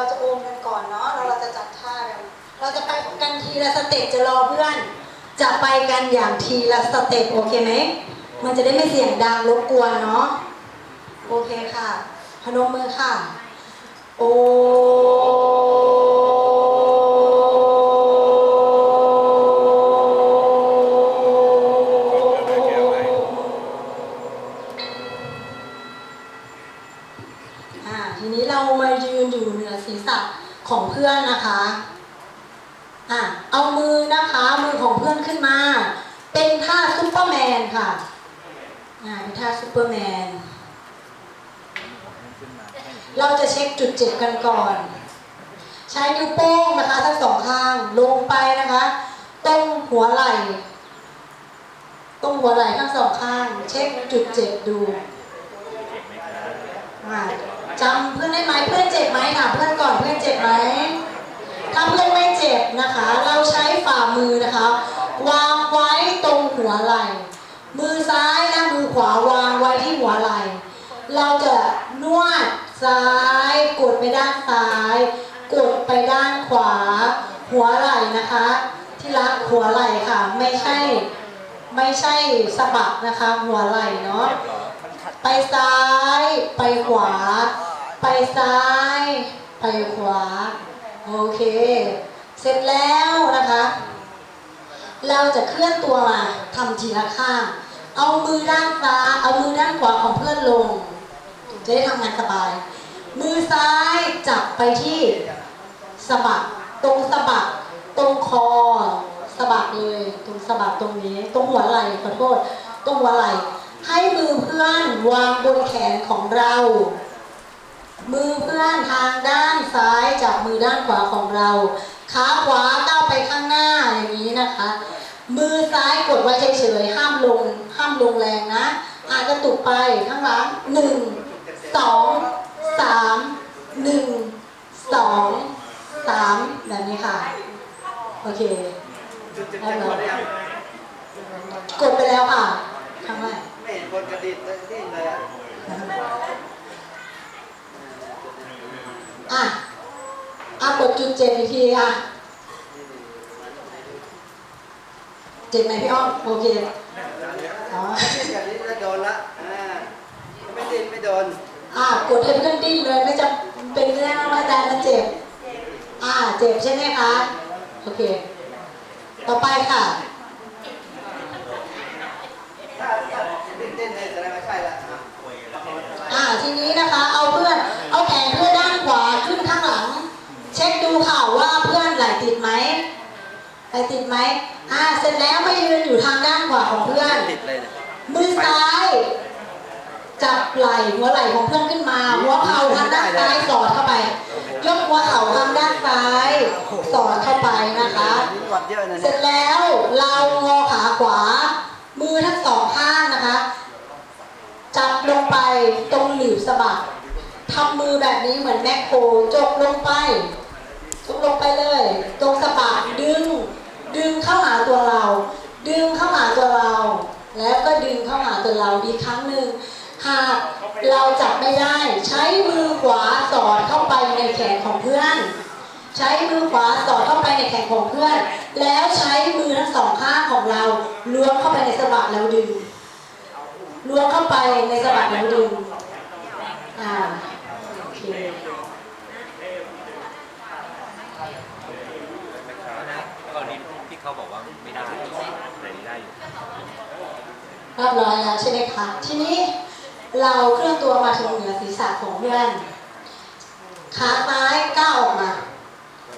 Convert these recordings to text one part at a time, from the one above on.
เราจะโอมกันก่อนเนาะแล้วเราจะจัดท่ากันเราจะไปกันทีละสเต็ปจะรอเพื่อน จะไปกันอย่างทีละสเต็ปโอเคไหมมันจะได้ไม่เสียงดังรบกวนเนาะโอเคค่ะ พนมมือค่ะ โออ่าทีนี้เรามายืนอยู่เหนือศีรษะของเพื่อนนะคะ อะ เอามือนะคะ มือ ขึ้นมา เป็นท่าซุปเปอร์แมนค่ะอ่าเป็นท่าซุปเปอร์แมน เราจะเช็คจุดเจ็บกันก่อน ใช้นิ้วโป้งนะคะ ทั้งสองข้างลงไปนะคะตรงหัวไหล่ตรงหัวไหล่ทั้งสองข้าง เช็คจุดเจ็บดูจำเพื่อนได้ไหมเพื่อนเจ็บไหมถามเพื่อนก่อนเพื่อนเจ็บไหมถ้าเพื่อนไม่เจ็บนะคะ เราใช้ฝ่ามือนะคะ วไหล่มือซ้ายและมือขวาวางไว้ที่หัวไหล่ เราจะนวดซ้าย กดไปด้านซ้าย กดไปด้านขวา หัวไหล่นะคะ ที่รักหัวไหล่ค่ะ ไม่ใช่ไม่ใช่สะบักนะคะ หัวไหล่เนาะไปซ้าย ไปขวา ไปซ้าย ไปขวา โอเค เสร็จแล้วนะคะ เราจะเคลื่อนตัวมาทำทีละข้าง เอามือด้านซ้ายเอามือด้านขวาของเพื่อนลง จะได้ทำงานสบาย มือซ้ายจับไปที่สะบักตรงสะบักตรงคอสะบักเลยตรงสะบักตรงนี้ ตรงหัวไหล่ขอโทษ ตรงหัวไหล่ให้มือเพื่อนวางบนแขนของเรา มือเพื่อนทางด้านซ้ายจับมือด้านขวาของเรา ขาขวาก้าวไปข้างหน้าอย่างนี้นะคะ มือซ้ายกดไว้เฉยๆห้ามลง ห้ามลงแรงนะ อาจจะตุกไปข้างหลังหนึ่งสองสามหนึ่งสองสามแบบนี้ค่ะ โอเคจุดเจ็บเจ็บหมดหรือยังกดไปแล้วค่ะข้งแรกไม่เห็นคนกระดิกเลยดิ้นเลยอะอะกดจุดเจ็ดอีกทีอะ เจ็บไหมพี่อ้อมโอเคอ๋อดิ้นอย่างนี้จะโดนละอ่าไม่ดิ้นไม่โดนอะกดให้เพื่อนดิ้นเลยไม่จำเป็นเรื่องว่าแต่มันเจ็บอ่าเจ็บใช่ไหมคะโอเค ต่อไปค่ะถ้าถ้าดิ้นดิ้นเลยแสดงว่าใช่ละอะอ่าทีนี้นะคะเอาเพื่อนเอาแขนเพื่อนด้านขวาขึ้นข้างหลัง เช็คดูข่าวว่าเพื่อนไหลติดไหมไหลติดไหมอ่า เสร็จแล้วมายืนอยู่ทางด้านขวาของเพื่อน ติดเลยเนี่ยมือซ้าย จับไหล่หัวไหล่ของเพื่อนขึ้นมา หัวเข่าทางด้านซ้ายสอดเข้าไป ยกหัวเข่าทางด้านซ้ายสอดเข้าไปนะคะนี่หวัดเยอะนะเสร็เนี่ยจแล้วเรางอขาขวา มือทั้งสองข้างนะคะ จับลงไปตรงหลืบสะบักทำมือแบบนี้เหมือนแมคโครจกลงไปจกลงไปเลย ตรงสะบักดึง ดึงเข้าหาตัวเรา ดึงเข้าหาตัวเรา แล้วก็ดึงเข้าหาตัวเราอีกครั้งหนึ่งหากเราจับไม่ได้ใช้มือขวาสอดเข้าไปในแขนของเพื่อน ใช้มือขวาสอดเข้าไปในแขนของเพื่อน แล้วใช้มือทั้งสองข้างของเราล้วงเข้าไปในสะบักแล้วดึงล้วงเข้าไปในสะบักแล้วดึงอ่าโอเค กรณีที่เขาบอกว่า ไม่ได้แต่นี่ได้อยู่เรียบร้อยแล้วใช่ไหมคะทีนี้เราเคลื่อนตัวมาถึงเหนือศีรษะของเพื่อนขาซ้ายก้าวออกมา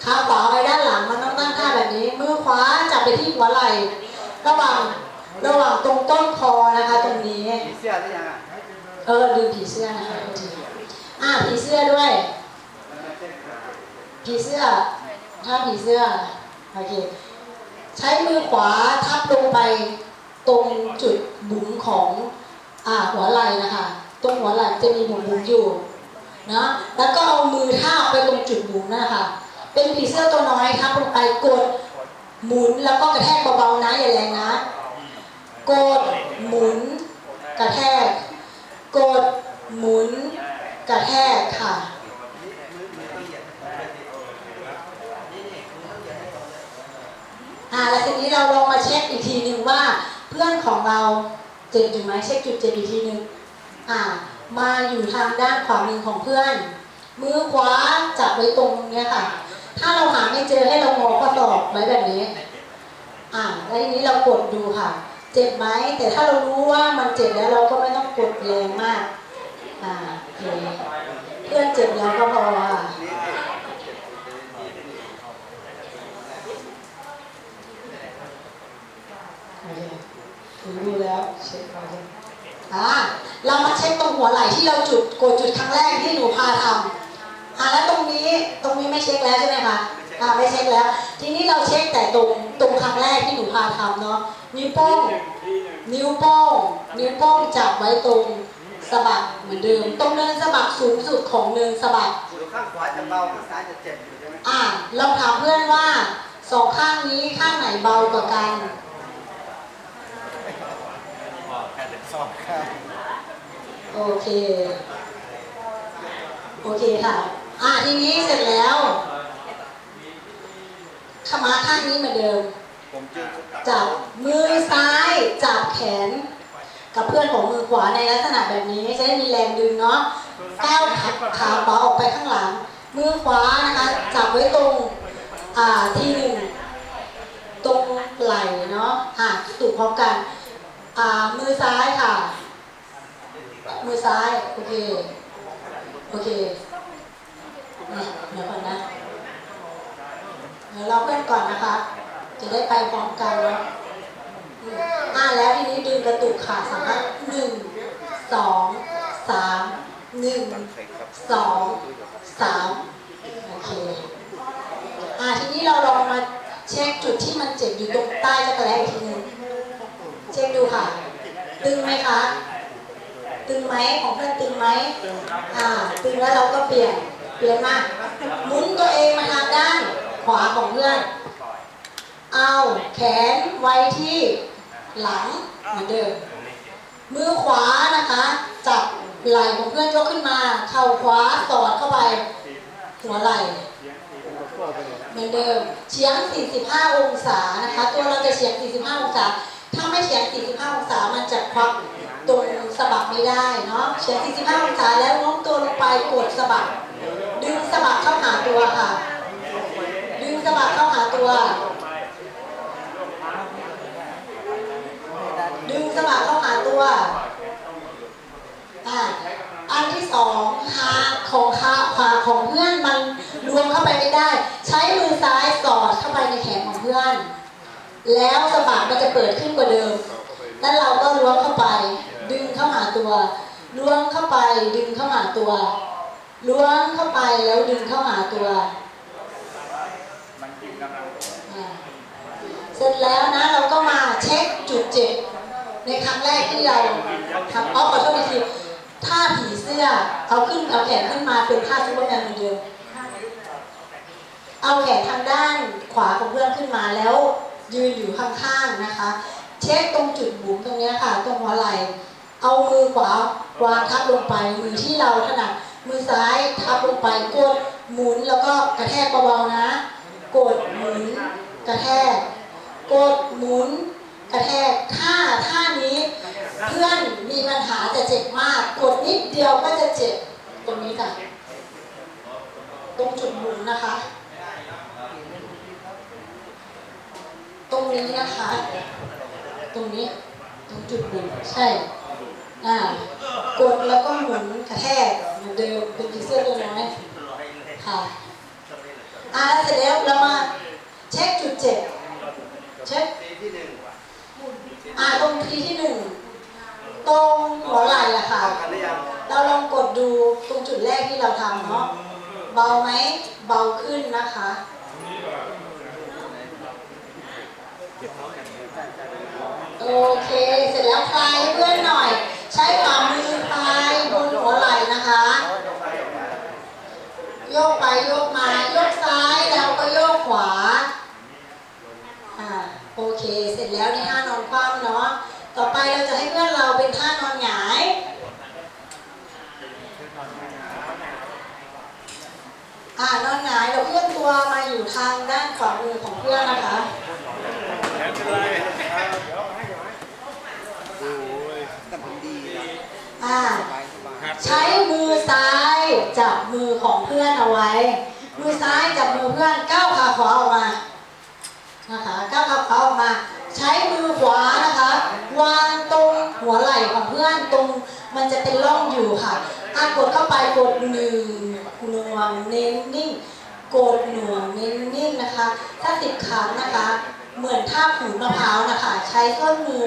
ขาขวาไปด้านหลังมันต้องตั้งท่าแบบนี้ มือขวาจับไปที่หัวไหล่ระหว่างระหว่างตรงต้นคอนะคะ ตรงนี้มีเสื้อหรือยังอะเออลืมผีเสื้อนะคะโทษทีอ่าผีเสื้อด้วย ผีเสื้อ ถ้าผีเสื้อโอเค ใช้มือขวาทับลงไปตรงจุดบุ๋มของอ่าหัวไหล่นะคะ ตรงหัวไหล่จะมีบุ๋มบุ๋มอยู่นะแล้วก็เอามือทาบไปตรงจุดบุ๋มนะคะเป็นผีเสื้อตัวน้อยทับลงไปกดหมุนแล้วก็กระแทกเบาๆนะอย่าแรงนะ กดหมุนกระแทก กดหมุนกระแทกค่ะ มือมือต้องเหยียด อ่าแล้วทีนี้เราลองมาเช็คอีกทีหนึ่งว่าเพื่อนของเราเจ็บอยู่ไห มเช็คจุดเจ็บอีกทีหนึ่งอ่า มาอยู่ทางด้านขวามือของเพื่อน มือขวาจับไว้ตรงเนี้ยค่ะ ถ้าเราหาไม่เจอให้เรางอข้อศอกไว้แบบนี้ อ่าแล้วทีนี้เรากดดูค่ะ เจ็บไหมแต่ถ้าเรารู้ว่ามันเจ็บแล้วเราก็ไม่ต้องกดแรงมาก อ่าโอเคเพื่อนเจ็บแล้วก็พอค่ะ นี่สิ โอเค ถึงดูแล้วเช็คก่อนเลยอ่าเรามาเช็คตรงหัวไหล่ที่เราจุดกดจุดครั้งแรกที่หนูพาทำอ่าแล้วตรงนี้ตรงนี้ไม่เช็คแล้วใช่ไหมคะอ่าไม่เช็คแล้ว ทีนี้เราเช็คแต่ตรงตรงครั้งแรกที่หนูพาทำเนาะนิ้วโป้งนิ้วโป้งนิ้วโป้งจับไว้ตรงสะบักเหมือนเดิม ตรงเนินสะบักสูงสุดของเนินสะบักอยู่ข้างขวาจะเบาข้างซ้ายจะเจ็บอยู่ใช่ไหมอ่าลองถามเพื่อนว่าสองข้างนี้ข้างไหนเบากว่ากัน พ อแค่เด็กสอบโอเค โอเคค่ะ อ่าทีนี้เสร็จแล้วขมาข้างนี้เหมือนเดิม ผมจึงจับมือซ้ายจับแขน กับเพื่อนของมือขวาในลักษณะแบบนี้จะได้มีแรงดึงเนาะก้าวขาขาขวาออกไปข้างหลัง มือขวานะคะจับไว้ตรงอ่าที่หนึ่งตรงไหล่เนาะอ่าตุกพร้อมกัน อ่ามือซ้ายค่ะ มือซ้ายโอเคโอเคนี่เดี๋ยวก่อนนะเดี๋ยวเราเพื่อนก่อนนะคะ จะได้ไปพร้อมกันเนาะอ่าแล้วทีนี้ดึงกระตุกขาสามารถหนึ่งสองสามหนึ่งสองสามโอเคอ่าทีนี้เราลองมาเช็คจุดที่มันเจ็บอยู่ตรงใต้จักรแลอีกทีนึง เช็คดูค่ะ ตึงไหมคะ ตึงไหมของเพื่อนตึงไหมอ่า ตึงแล้วเราก็เปลี่ยน เปลี่ยนมาหมุนตัวเองมาทางด้านขวาของเพื่อน เอาแขนไว้ที่หลังเหมือนเดิม มือขวานะคะ จับไหล่ของเพื่อนยกขึ้นมา เข่าขวาสอดเข้าไป หัวไหล่เหมือนเดิมเฉียง 45 องศานะคะ ตัวเราจะเฉียง 45 องศา ถ้าไม่เฉียง45องศามันจะควักตรงสะบักไม่ได้เนาะเฉียง45องศาแล้วโน้มตัวลงไปกดสะบักดึงสะบักเข้าหาตัวค่ะ ดึงสะบักเข้าหาตัว ดึงสะบักเข้าหาตัวอ่าอันที่สองขาของขาขวาของเพื่อนมันรวมเข้าไปไม่ได้ ใช้มือซ้ายสอดเข้าไปในแขนของเพื่อน แล้วสะบักมันจะเปิดขึ้นกว่าเดิม แล้วเราก็ล้วงเข้าไป ดึงเข้าหาตัว ล้วงเข้าไป ดึงเข้าหาตัว ล้วงเข้าไปแล้วดึงเข้าหาตัวเสร็จแล้วนะเราก็มาเช็คจุดเจ็บในครั้งแรกที่เราทำอ๋อขอโทษทีท่าผีเสื้อเอาขึ้นเอาแขนขึ้นมาเป็นท่าซูเปอร์แมนเหมือนเดิมเอาแขนทางด้านขวาของเพื่อนขึ้นมาแล้ว ยืนอยู่ข้างๆนะคะ เช็คตรงจุดบุ๋มตรงเนี้ยค่ะ ตรงหัวไหล่เอามือขวาวางทับลงไปมือที่เราถนัดมือซ้ายทับลงไปกดหมุนแล้วก็กระแทกเบาๆนะ กดหมุนกระแทก กดหมุน กระแทกท่าท่านี้ เพื่อนมีปัญหาจะเจ็บมาก กดนิดเดียวก็จะเจ็บตรงนี้จ้ะตรงจุดหมุนนะคะ ตรงนี้นะคะ ตรงนี้ ตรงจุดหมุนใช่ อ่า กดแล้วก็หมุนกระแทกเหมือนเดิมเป็นผีเสื้อตัวน้อยค่ะ อ่าเสร็จแล้วเรามาเช็คจุดเจ็บเช็คที่หนึ่งอ่าตรงทีที่หนึ่งตรงหัวไหล่อะค่ะ เราลองกดดูตรงจุดแรกที่เราทำเนาะ เบาไหม เบาขึ้นนะคะ โอเค เสร็จแล้วคลายเพื่อนหน่อย ใช้ฝ่ามือคลายบนหัวไหล่นะคะ โยกไปโยกมาโยกซ้ายแล้วก็โยกขวาอ่าโอเค เสร็จแล้วในท่านอนคว่ำเนาะต่อไปเราจะให้เพื่อนเราเป็นท่านอนหงายอ่านอนหงายเราเคลื่อนตัวมาอยู่ทางด้านขวามือของเพื่อนนะคะ อ่าใช้มือซ้ายจับมือของเพื่อนเอาไว้ มือซ้ายจับมือเพื่อนก้าวขาขวาออกมา นะคะก้าวขาขวาออกมา ใช้มือขวานะคะ วางตรงหัวไหล่ของเพื่อนตรงมันจะเป็นร่องอยู่ค่ะอากดเข้าไปกดหนึ่งหน่วงเน้นนิ่งกดหน่วงเน้นนิ่งนะคะ ถ้าสิบครั้งนะคะ เหมือนท่าขูดมะพร้าวนะคะ ใช้ส้นมือ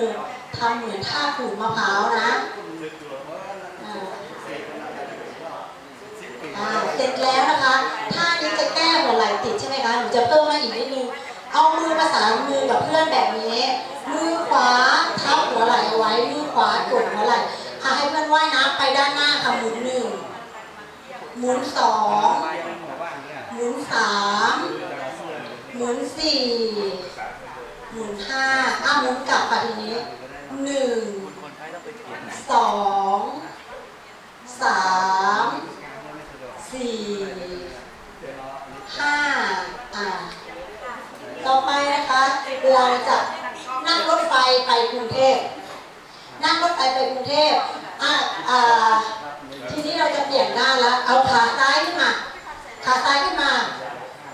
ทำเหมือนท่าขูดมะพร้าวนะอ่า อ่า เสร็จแล้วนะคะท่านี้จะแก้หัวไหล่ติดใช่ไหมคะหนูจะเพิ่มมาอีกนิดนึงเอามือประสานมือกับเพื่อนแบบนี้ มือขวาทับหัวไหล่เอาไว้มือขวากดหัวไหล่อะให้เพื่อนว่ายน้ำไปด้านหน้าค่ะหมุนหนึ่งหมุนสองหมุนสามหมุนสี่หมุนห้าอะหมุนกลับค่ะทีนี้หนึ่งสองสามสี่ห้าอ่าต่อไปนะคะ เราจะนั่งรถไฟไป กรุงเทพนั่งรถไฟไปกรุงเทพอ่าอ่าทีนี้เราจะเปลี่ยนหน้าล้วเอาขาซ้ายขึ้นมา ขาซ้ายขึ้นมา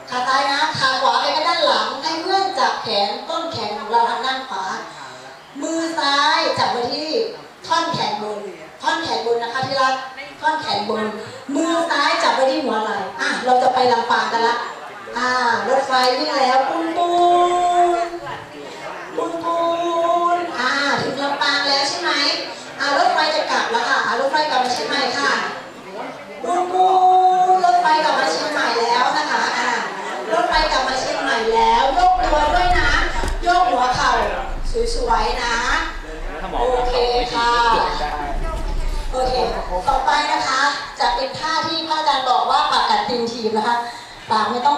ขาซ้ายนะ ขาขวาไปก็ด้านหลัง ให้เพื่อนจับแขนต้นแขนของเราทางด้านขวา มือซ้ายจับไว้ที่ท่อนแขนบน ท่อนแขนบนนะคะที่รัก ท่อนแขนบน มือซ้ายจับไว้ที่หัวไหล่อะเราจะไปลำปางกันละ อ่ารถไฟวิ่งแล้วปุ้นปุ้น รถไฟกลับมาเชียงใหม่ค่ะปุ้นปุ้นรถไฟกลับมาเชียงใหม่แล้วนะคะอ่ารถไฟกลับมาเชียงใหม่แล้วยกตัวด้วยนะโยกหัวเข่าสวยๆนะถ้าหมอโอบอกเคเขาไม่ดีค่ะโอเคต่อไปนะคะจะเป็นท่าที่พระอาจารย์บอกว่าปากกัดตีนทีมนะคะปากไม่ต้อง